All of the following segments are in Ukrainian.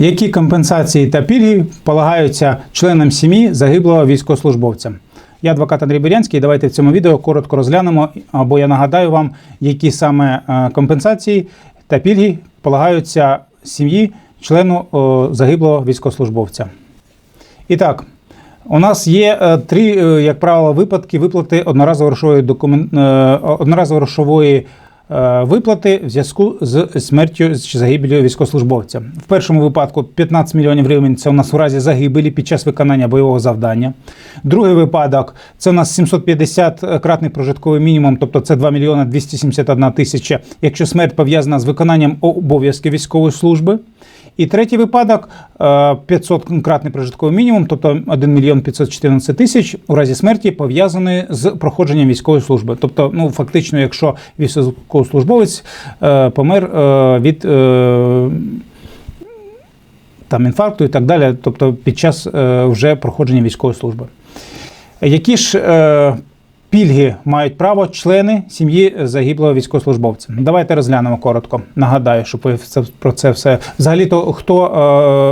Які компенсації та пільги полагаються членам сім'ї загиблого військовослужбовця? Я адвокат Андрій Бурянський. Давайте в цьому відео коротко розглянемо, або я нагадаю вам, які саме е, компенсації та пільги полагаються сім'ї члену загиблого військовослужбовця. І так, у нас є е, три, е, як правило, випадки виплати одноразово грошової одноразово грошової виплати в зв'язку з смертю чи загибелью військовослужбовця. В першому випадку 15 мільйонів гривень це у нас у разі загибелі під час виконання бойового завдання. Другий випадок це у нас 750 кратний прожитковий мінімум, тобто це 2 мільйони 271 тисяча, якщо смерть пов'язана з виконанням обов'язків військової служби. І третій випадок 500 кратний прожитковий мінімум, тобто 1 мільйон 514 тисяч у разі смерті пов'язаний з проходженням військової служби. Тобто, ну фактично, якщо військовослужбовець е, помер е, від е, там інфаркту і так далі, тобто під час вже проходження військової служби. Які ж пільги мають право члени сім'ї загиблого військовослужбовця? Давайте розглянемо коротко. Нагадаю, щоб ви про це все. Взагалі-то хто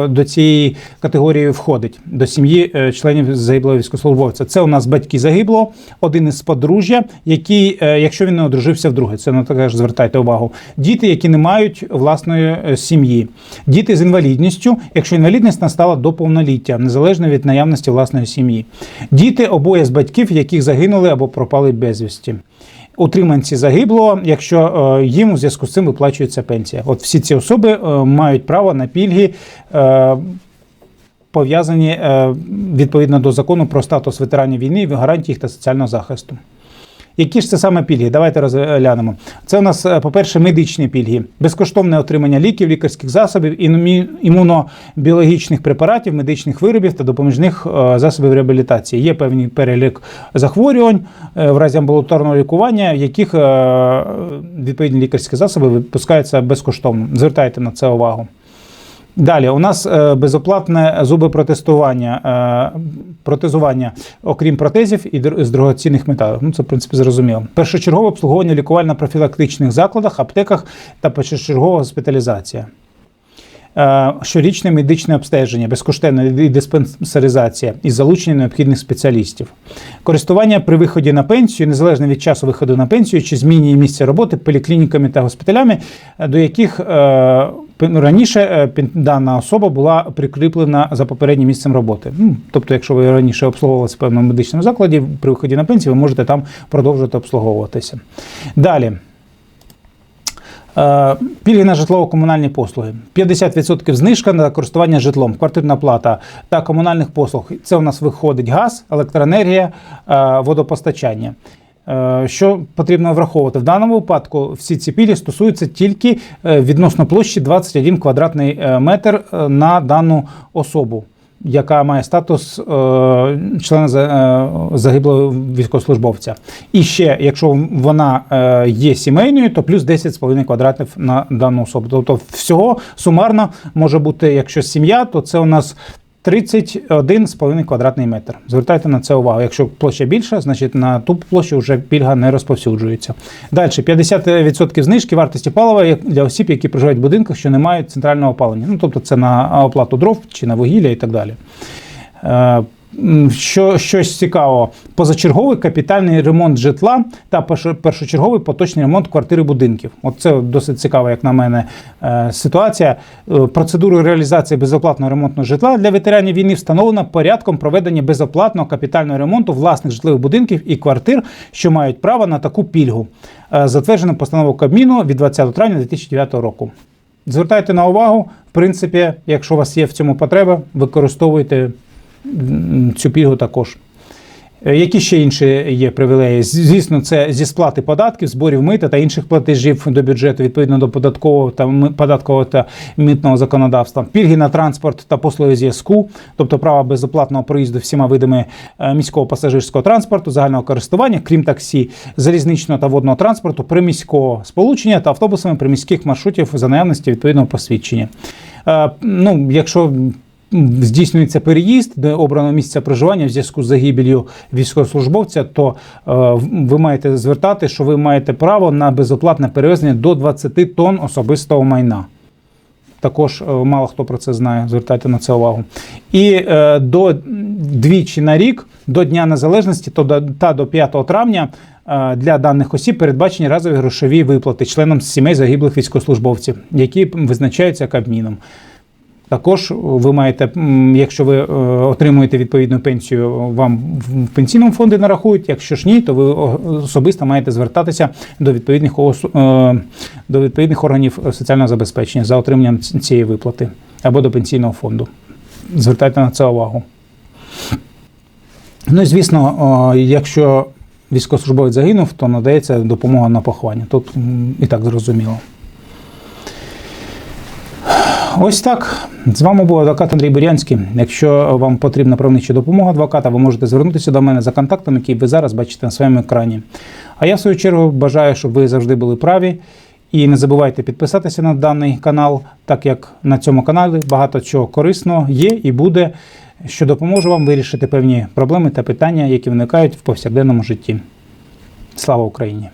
е, до цієї категорії входить до сім'ї е, членів загиблого військовослужбовця? Це у нас батьки загиблого, один із подружжя, який, е, якщо він не одружився вдруге, це на таке ж звертайте увагу. Діти, які не мають власної е, сім'ї, діти з інвалідністю, якщо інвалідність настала до повноліття, незалежно від наявності власної сім'ї, діти обоє з батьків, яких загинули або пропали безвісті. Утриманці загиблого, якщо е, їм у зв'язку з цим виплачується пенсія. От всі ці особи е, мають право на пільги. е, Пов'язані відповідно до закону про статус ветеранів війни, гарантії їх та соціального захисту. Які ж це саме пільги? Давайте розглянемо. Це у нас, е, по-перше, медичні пільги, безкоштовне отримання ліків, лікарських засобів, імунобіологічних препаратів, медичних виробів та допоміжних е, засобів реабілітації. Є певний перелік захворювань е, в разі амбулаторного лікування, в яких відповідні лікарські засоби випускаються безкоштовно. Звертайте на це увагу. Далі у нас е, безоплатне зубопротестування, е, протезування, окрім протезів і з дорогоцінних металів. Ну це в принципі зрозуміло. Першочергове обслуговування лікувально-профілактичних закладах, аптеках та першочергова госпіталізація. Е, Щорічне медичне обстеження, безкоштовна і диспансеризація із залученням необхідних спеціалістів. Користування при виході на пенсію, незалежно від часу виходу на пенсію чи зміні місця роботи поліклініками та госпіталями, до яких раніше е, дана особа була прикріплена за попереднім місцем роботи. Ну, Тобто, якщо ви раніше обслуговувалися в певному медичному закладі, при виході на пенсію ви можете там продовжувати обслуговуватися. Далі. Е, Пільги на житлово-комунальні послуги. 50% знижка на користування житлом, квартирна плата та комунальних послуг. Це у нас виходить газ, електроенергія, е, водопостачання. Е, Що потрібно враховувати? В даному випадку всі ці пільги стосуються тільки е, відносно площі 21 квадратний е, метр на дану особу. Яка має статус члена е, загиблого військовослужбовця. І ще, якщо вона є сімейною, то плюс 10,5 квадратів на дану особу. Тобто всього сумарно може бути, якщо сім'я, то це у нас 31,5 квадратний метр. Звертайте на це увагу. Якщо площа більша, значить на ту площу вже пільга не розповсюджується. Далі 50% знижки вартості палива для осіб, які проживають в будинках, що не мають центрального опалення. Ну тобто це на оплату дров чи на вугілля і так далі. Що щось цікаво, позачерговий капітальний ремонт житла та першо- першочерговий поточний ремонт квартири будинків. От це досить цікава, як на мене, е, ситуація. Е, Процедуру реалізації безоплатного ремонтного житла для ветеранів війни встановлена порядком проведення безоплатного капітального ремонту власних житлових будинків і квартир, що мають право на таку пільгу, е, затверджено постановою Кабміну від 20 травня 2009 року. Звертайте на увагу, в принципі, якщо у вас є в цьому потреба, використовуйте цю пільгу також. Е, Які ще інші є привілеї? Звісно, це зі сплати податків, зборів мита та інших платежів до бюджету відповідно до податкового та податкового та митного законодавства, пільги на транспорт та послуги зв'язку, тобто право безоплатного проїзду всіма видами е, міського пасажирського транспорту, загального користування, крім таксі, залізничного та водного транспорту, приміського сполучення та автобусами приміських маршрутів за наявності відповідного посвідчення. Е, Ну, якщо здійснюється переїзд до обраного місця проживання в зв'язку з загибелью військовослужбовця, то е, ви маєте звертати, що ви маєте право на безоплатне перевезення до 20 тонн особистого майна. Також е, мало хто про це знає. Звертайте на це увагу. І е, до двічі на рік, до Дня Незалежності та до 5 травня е, для даних осіб передбачені разові грошові виплати членам сімей загиблих військовослужбовців, які визначаються Кабміном. Також ви маєте, якщо ви е, отримуєте відповідну пенсію, вам в пенсійному фонді нарахують. Якщо ж ні, то ви особисто маєте звертатися до відповідних е, до відповідних органів соціального забезпечення за отриманням цієї виплати або до пенсійного фонду. Звертайте на це увагу. Ну і звісно, якщо військовослужбовець загинув, то надається допомога на поховання. Тут і так зрозуміло. Ось так. З вами був адвокат Андрій Бурянський. Якщо вам потрібна правнича допомога адвоката, ви можете звернутися до мене за контактом, який ви зараз бачите на своєму екрані. А я, в свою чергу, бажаю, щоб ви завжди були праві. І не забувайте підписатися на даний канал, так як на цьому каналі багато чого корисного є і буде, що допоможе вам вирішити певні проблеми та питання, які виникають в повсякденному житті. Слава Україні!